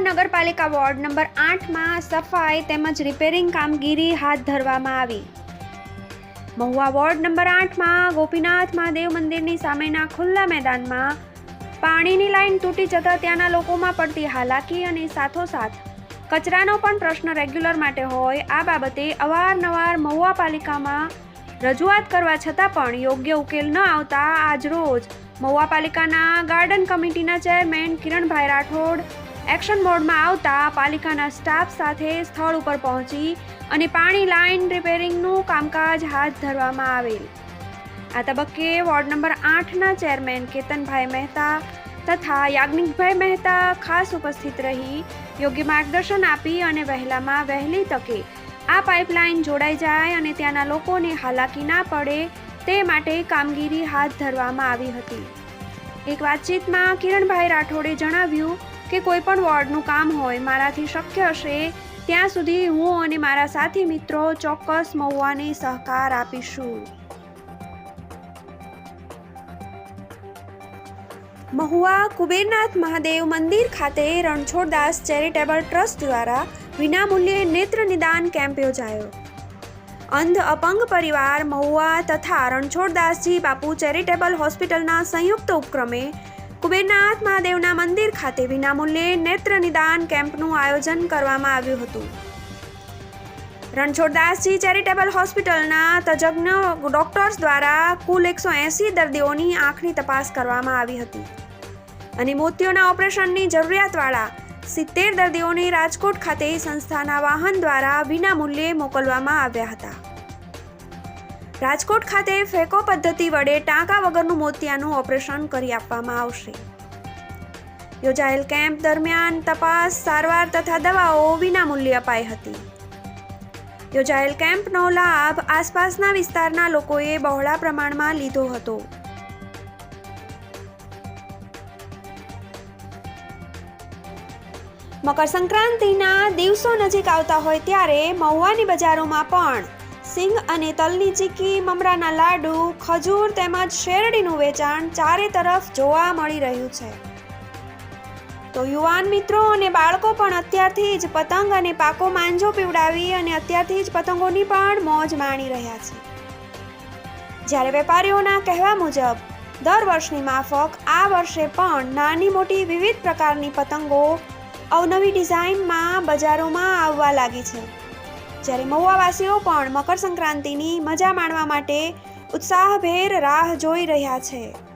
મહાનગરપાલિકા ward number આઠમાં સફાઈ તેમજ રિપેરિંગ કામગીરી હાથ ધરવામાં આવી. મહુવા વોર્ડ નંબર આઠમાં ગોપીનાથ મહાદેવ મંદિરની સામેના ખુલ્લા મેદાનમાં પાણીની લાઈન તૂટી જતા ત્યાંના લોકોમાં પડતી હાલાકી અને સાથોસાથ કચરાનો પણ પ્રશ્ન રેગ્યુલર માટે હોય, આ બાબતે અવારનવાર મહુવા પાલિકામાં રજૂઆત કરવા છતાં પણ યોગ્ય ઉકેલ ન આવતા આજરોજ મહુવા પાલિકાના ગાર્ડન કમિટીના ચેરમેન કિરણભાઈ રાઠોડ એક્શન મોડમાં આવતા પાલિકાના સ્ટાફ સાથે સ્થળ ઉપર પહોંચી અને પાણી લાઇન રિપેરિંગનું કામકાજ હાથ ધરવામાં આવેલ. આ તબક્કે વોર્ડ નંબર આઠના ચેરમેન કેતનભાઈ મહેતા તથા યાજ્ઞિકભાઈ મહેતા ખાસ ઉપસ્થિત રહી, યોગ્ય માર્ગદર્શન આપી અને વહેલામાં વહેલી તકે આ પાઇપલાઇન જોડાઈ જાય અને ત્યાંના લોકોને હાલાકી ના પડે તે માટે કામગીરી હાથ ધરવામાં આવી હતી. એક વાતચીતમાં કિરણભાઈ રાઠોડે જણાવ્યું કે કોઈ પણ વોર્ડનું કામ હોય, મારાથી શક્ય હશે, ત્યાં સુધી હું અને મારા સાથી મિત્રો ચોક્કસ મહુવાને સહકાર આપીશું. મહુવા કુબેરનાથ મહાદેવ મંદિર ખાતે રણછોડદાસ ચેરિટેબલ ટ્રસ્ટ દ્વારા વિનામૂલ્યે નેત્ર નિદાન કેમ્પ યોજાયો. અંધ અપંગ પરિવાર મહુવા તથા રણછોડદાસજી બાપુ ચેરિટેબલ હોસ્પિટલના સંયુક્ત ઉપક્રમે કુબેરનાથ મહાદેવના મંદિર ખાતે વિનામૂલ્યે નેત્ર નિદાન કેમ્પનું આયોજન કરવામાં આવ્યું હતું. રણછોડદાસજી ચેરિટેબલ હોસ્પિટલના તજજ્ઞ ડોક્ટર્સ દ્વારા કુલ એકસો એંસી દર્દીઓની આંખની તપાસ કરવામાં આવી હતી. અને મોતીઓના ઓપરેશનની જરૂરિયાતવાળા સિત્તેર દર્દીઓને રાજકોટ ખાતે સંસ્થાના વાહન દ્વારા વિનામૂલ્યે મોકલવામાં આવ્યા હતા. રાજકોટ ખાતે ફેકો પદ્ધતિ વડે ટાંકા વગરનું મોતિયાનું ઓપરેશન કરી આપવામાં આવશે. યોજાયેલ કેમ્પ દરમિયાન તપાસ, સારવાર તથા દવાઓ વિનામૂલ્યે અપાઈ હતી. યોજાયેલ કેમ્પનો લાભ આસપાસના વિસ્તારના લોકોએ બહોળા પ્રમાણમાં લીધો હતો. મકર સંક્રાંતિના દિવસો નજીક આવતા હોય ત્યારે મહુવાની બજારોમાં પણ સિંગ અને તલની ચીકી, મમરાના લાડુ, ખજૂર તેમજ શેરડીનું વેચાણ ચારે તરફ જોવા મળી રહ્યું છે. તો યુવાન મિત્રો અને બાળકો પણ અત્યારથી જ પતંગ અને પાકો માંજો પીવડાવી અને અત્યારથી જ પતંગોની પણ મોજ માણી રહ્યા છે. જ્યારે વેપારીઓના કહેવા મુજબ, દર વર્ષની માફક આ વર્ષે પણ નાની મોટી વિવિધ પ્રકારની પતંગો અવનવી ડિઝાઇનમાં બજારોમાં આવવા લાગી છે. જ્યારે મહુવાવાસીઓ પણ મકર સંક્રાંતિની મજા માણવા માટે ઉત્સાહભેર રાહ જોઈ રહ્યા છે.